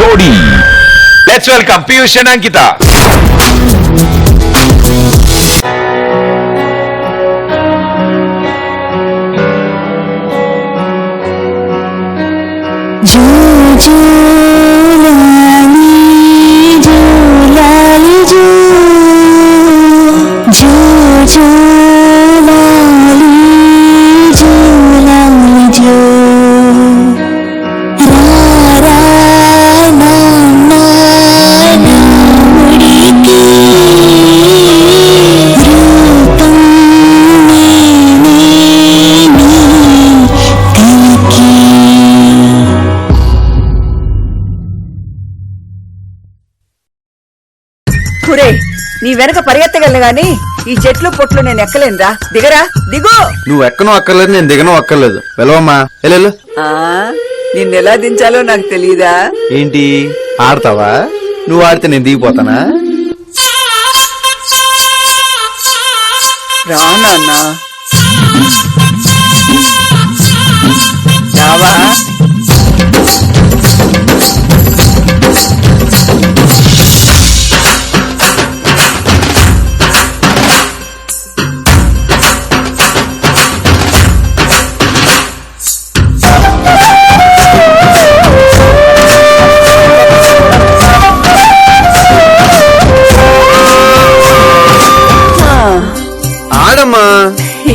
జోడీ. Let's welcome Piyush and Ankita జో జో కురే నీ వెనక పరిగెత్తగలను గాని ఈ చెట్లు పొట్లు నేను ఎక్కలేనురా. దిగరా దిగు. నువ్వు ఎక్కనో అక్కర్లేదు నేను దిగనో అక్కర్లేదు. వెళ్ళవమ్మా. వెళ్ళు ఆ నిన్నెలా దించాలో నాకు తెలియదా ఏంటి? ఆడతావా? నువ్వు ఆడితే నేను దిగిపోతానా? రా నాన్న. రావా?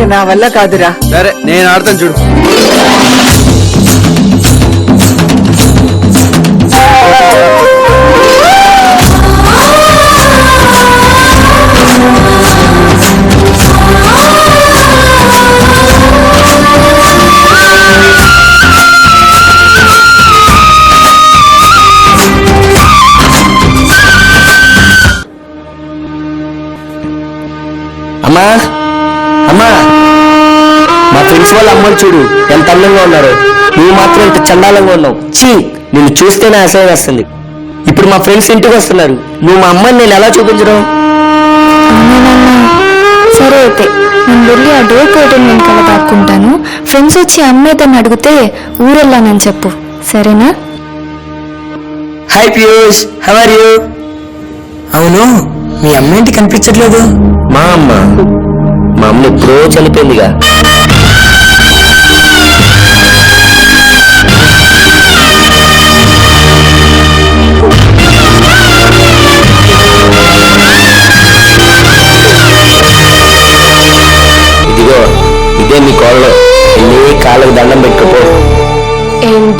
ఇక నా వల్ల కాదురా. సరే నేను ఆడతాను చూడు. అమ్మా చండాలంగా ఉన్నావు. చీ నిన్ను చూస్తేనే అసహ్యం వస్తుంది. ఇప్పుడు మా ఫ్రెండ్స్ ఇంటికి వస్తున్నారు. నువ్వు మా అమ్మని నేను ఎలా చూపించడం? సరే అయితే నేను వెళ్ళి ఆ డోర్ కర్టెన్ వెనకాల దాక్కుంటాను. ఫ్రెండ్స్ వచ్చి అమ్మాయి తను అడిగితే ఊరెళ్ళానని చెప్పు. సరేనా? Hi Piyush how are you అవును మీ అమ్మ ఏంటి కనిపించట్లేదు. మా అమ్మ? మా అమ్మ ఎప్పుడో చనిపోయిందిగా.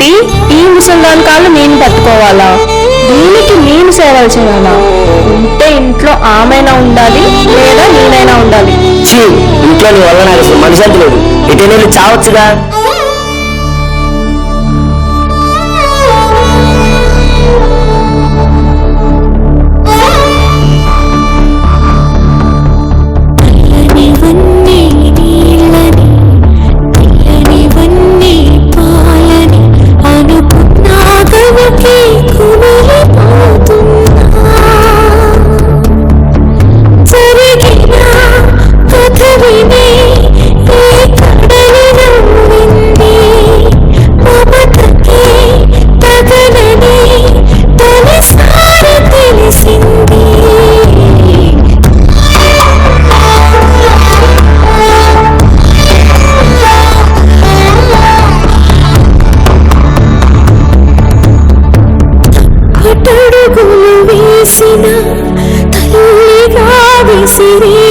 పెట్టి ఈ ముసల్దాన్ కాళ్ళు నేను పట్టుకోవాలా? దీనికి నేను సేవలు చేయాలా ఉంటే ఇంట్లో ఆమెనా ఉండాలి లేదా నేనైనా ఉండాలి. ఇంట్లో నీ వల్ల నాకు అసలు లేదు. ఇటు నేను చావచ్చుగా?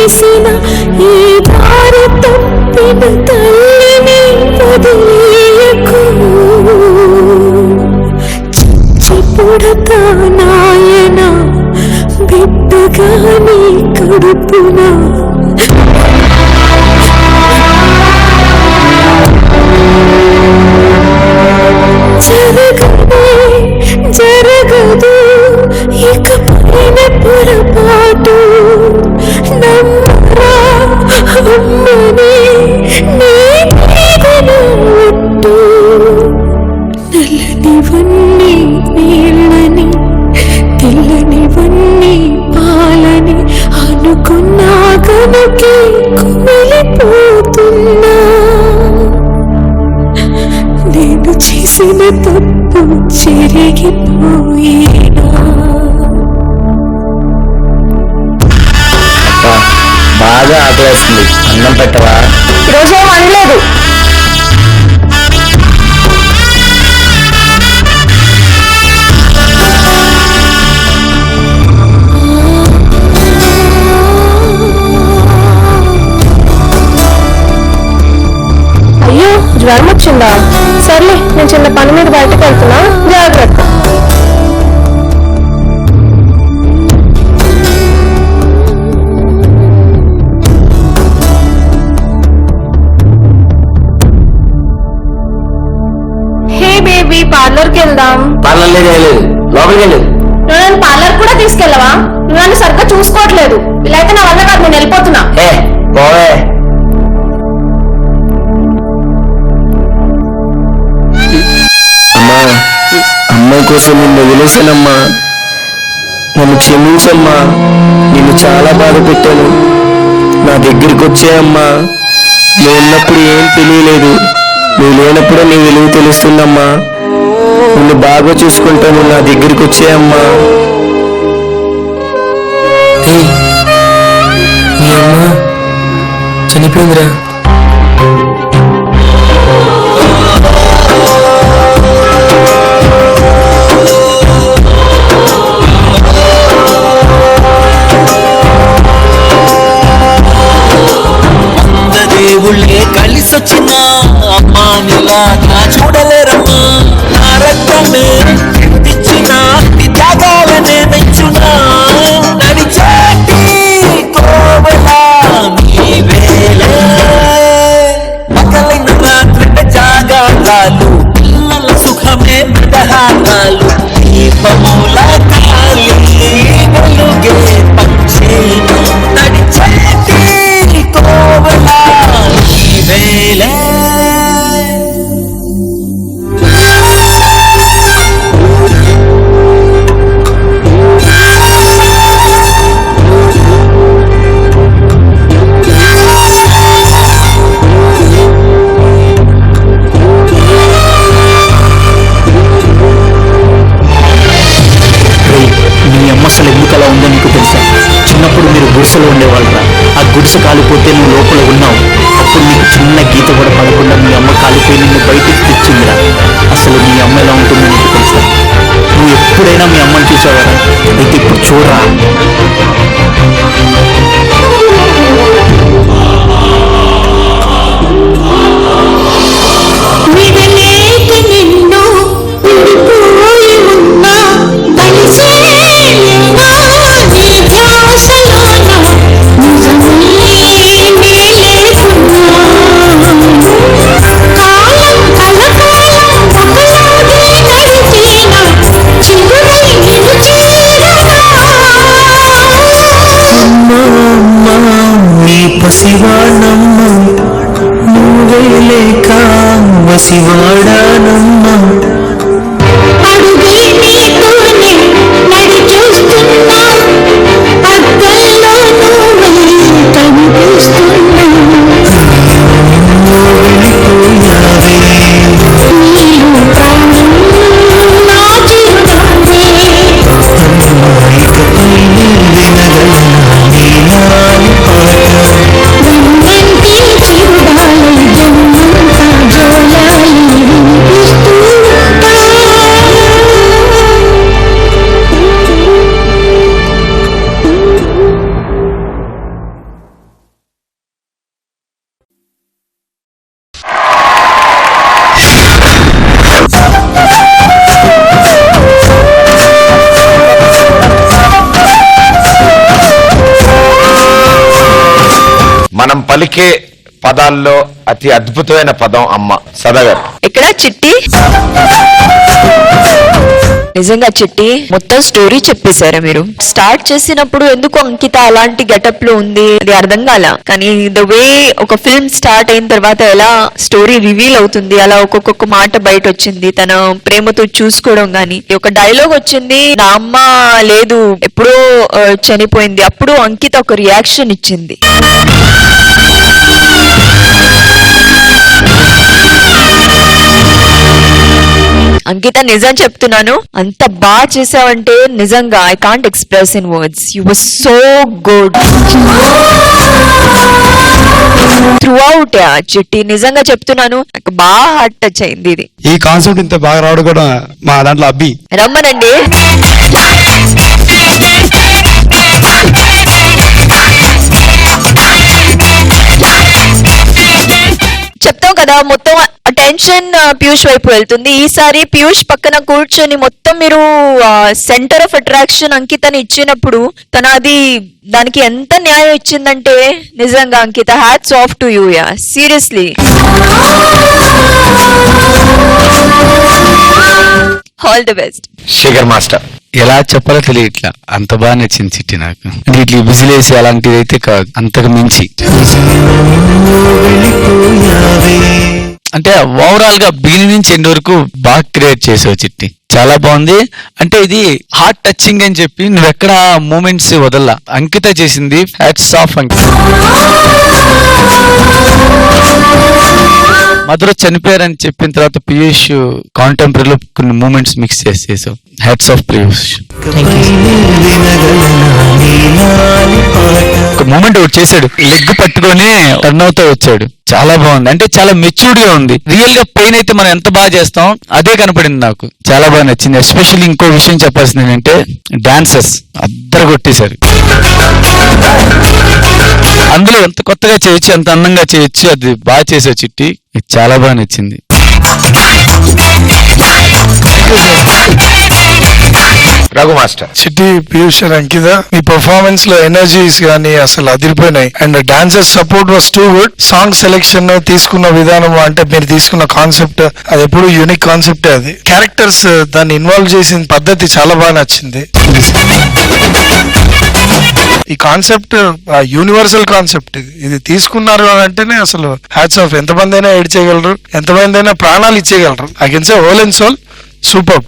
చేసిన ఈ భారతం తప్పిన తల్లిని వదిలేయకు. చిప్పుడతా నాయన బిడ్డగా నీ కడుపునా కరిగిపోయినా బాగా ఆకలేస్తుంది. అన్నం పెట్టవా? ఈరోజేం అనలేదు. అయ్యో జ్వరం వచ్చిందా సర్లే నేను చిన్న పని మీద బయటకు వెళ్తున్నా. జాగ్రత్త. హే బేబీ పార్లర్కి వెళ్దాం. పార్లర్ లేదు ఏం లేదు. లోపలికి వెళ్ళు. నువ్వు నన్ను పార్లర్ కూడా తీసుకెళ్ళవా? నువ్వు నన్ను సరిగ్గా చూసుకోవట్లేదు. ఇలా అయితే నా వల్ల కాదు నేను వెళ్ళిపోతున్నా. ఏ పోవే. అమ్మాయి కోసం నిన్ను వదిలేశానమ్మా. నన్ను క్షమించమ్మా. నిన్ను చాలా బాధ పెట్టాను. నా దగ్గరికి వచ్చాయమ్మా. నువ్వు ఉన్నప్పుడు ఏం తెలియలేదు. నువ్వు లేనప్పుడే నీ విలువ తెలుస్తుందమ్మా. నిన్ను బాగా చూసుకుంటాను. నా దగ్గరికి వచ్చాయమ్మా. అమ్మ చనిపోయిందిరా. గుడిసెలో ఉండేవాళ్ళరా? ఆ గుడిసె కాలిపోతే నువ్వు లోపల ఉన్నావు. అప్పుడు నీకు చిన్న గీత కూడా పడకుండా మీ అమ్మ కాలిపోయి నిన్ను బయటికి తెచ్చిందిరా. అసలు మీ అమ్మ ఎలా ఉంటుందో నీకు తెలుసా? నువ్వు ఎప్పుడైనా మీ అమ్మని చూసావరా? అయితే ఇప్పుడు చూడరా. నీ పసివాణమ్మ నువ్వే లేక వసివాడానమ్మ పలికే పదాల్లో అతి అద్భుతమైన పదం అమ్మ సదగర్. ఇక్కడ చిట్టి. నిజంగా చిట్టి మొత్తం స్టోరీ చెప్పేశారా మీరు? స్టార్ట్ చేసినప్పుడు ఎందుకు అంకిత అలాంటి గెటప్లో ఉంది? అది అర్థం కాల. కానీ ద వే ఒక ఫిల్మ్ స్టార్ట్ అయిన తర్వాత ఎలా స్టోరీ రివీల్ అవుతుంది అలా ఒక్కొక్క మాట బయట వచ్చింది తన ప్రేమతో చూసుకోవడం గాని. ఒక డైలాగ్ వచ్చింది నా అమ్మ లేదు ఎప్పుడో చనిపోయింది అప్పుడు అంకిత ఒక రియాక్షన్ ఇచ్చింది. అంకిత నిజం చెప్తున్నాను. అంత బాగా చేసావంటే నిజంగా I can't express in words you were so good out Chitti నిజంగా చెప్తున్నాను. నాకు బాగా హార్ట్ టచ్ అయింది ఇది. ఈ కాన్సెప్ట్ ఇంత బాగా రావడం కూడా మా దాంట్లో అబ్బి. రమ్మనండి. చెప్తాం కదా మొత్తం అటెన్షన్ పీయూష్ వైపు వెళ్తుంది. ఈసారి పీయూష్ పక్కన కూర్చొని మొత్తం మీరు సెంటర్ ఆఫ్ అట్రాక్షన్ అంకితని ఇచ్చినప్పుడు తన అది దానికి ఎంత న్యాయం ఇచ్చిందంటే నిజంగా Ankita hats off to you yeah seriously all the best Shekhar master ఎలా చెప్పాలో తెలియట్లా అంత బాగా నచ్చింది చిట్టి నాకు. అంటే ఇట్లా విజిలేసి అలాంటిది అయితే కాదు. అంతకు మించి. అంటే ఓవరాల్గా బిగినింగ్ నుంచి ఎండ్ వరకు బాగా క్రియేట్ చేసావు చిట్టి? చాలా బాగుంది. అంటే ఇది హార్ట్ టచింగ్ అని చెప్పి నువ్వు ఎక్కడ మూమెంట్స్ వదల అంకిత చేసింది. Hats off Ankita. మధుర చనిపోయారని చెప్పిన తర్వాత పీయూష్ కాంటెంపరీలో కొన్ని మూమెంట్స్ మిక్స్ చేసేసావు హ్యాట్స్ ఆఫ్ పీయూష్. ఒక మూమెంట్ ఒకటి చేశాడు. లెగ్ పట్టుకొని టర్న్ అవుతూ వచ్చాడు. చాలా బాగుంది. అంటే చాలా మెచ్యూర్డ్గా ఉంది. రియల్గా పెయిన్ అయితే మనం ఎంత బాగా చేస్తాం అదే కనపడింది నాకు. చాలా బాగా నచ్చింది. ఎస్పెషల్లీ ఇంకో విషయం చెప్పాల్సింది ఏంటంటే డాన్సెస్ అద్దరు కొట్టేశారు అందులో ఎంత కొత్తగా చేయొచ్చు ఎంత అందంగా చేయొచ్చు అది బాగా చేసావు చిట్టి చాలా బాగా నచ్చింది. రఘు మాస్టర్. చిట్టి పీయూష్ అండ్ అంకిత మీ పర్ఫార్మెన్స్లో ఎనర్జీస్ గానీ అసలు అదిరిపోయినాయి. And dancers support was too good song selection తీసుకున్న విధానం అంటే మీరు తీసుకున్న కాన్సెప్ట్ అది ఎప్పుడు యూనిక్ కాన్సెప్ట్ అది. క్యారెక్టర్స్ దాన్ని ఇన్వాల్వ్ చేసిన పద్ధతి చాలా బాగా నచ్చింది. ఈ కాన్సెప్ట్ యూనివర్సల్ కాన్సెప్ట్ ఇది ఇది తీసుకున్నారు అని అంటేనే అసలు హ్యాట్స్ ఆఫ్ ఎంతమంది అయినా ఏడ్ చేయగలరు ఎంతమంది అయినా ప్రాణాలు ఇచ్చేయగలరు. I can say whole and soul super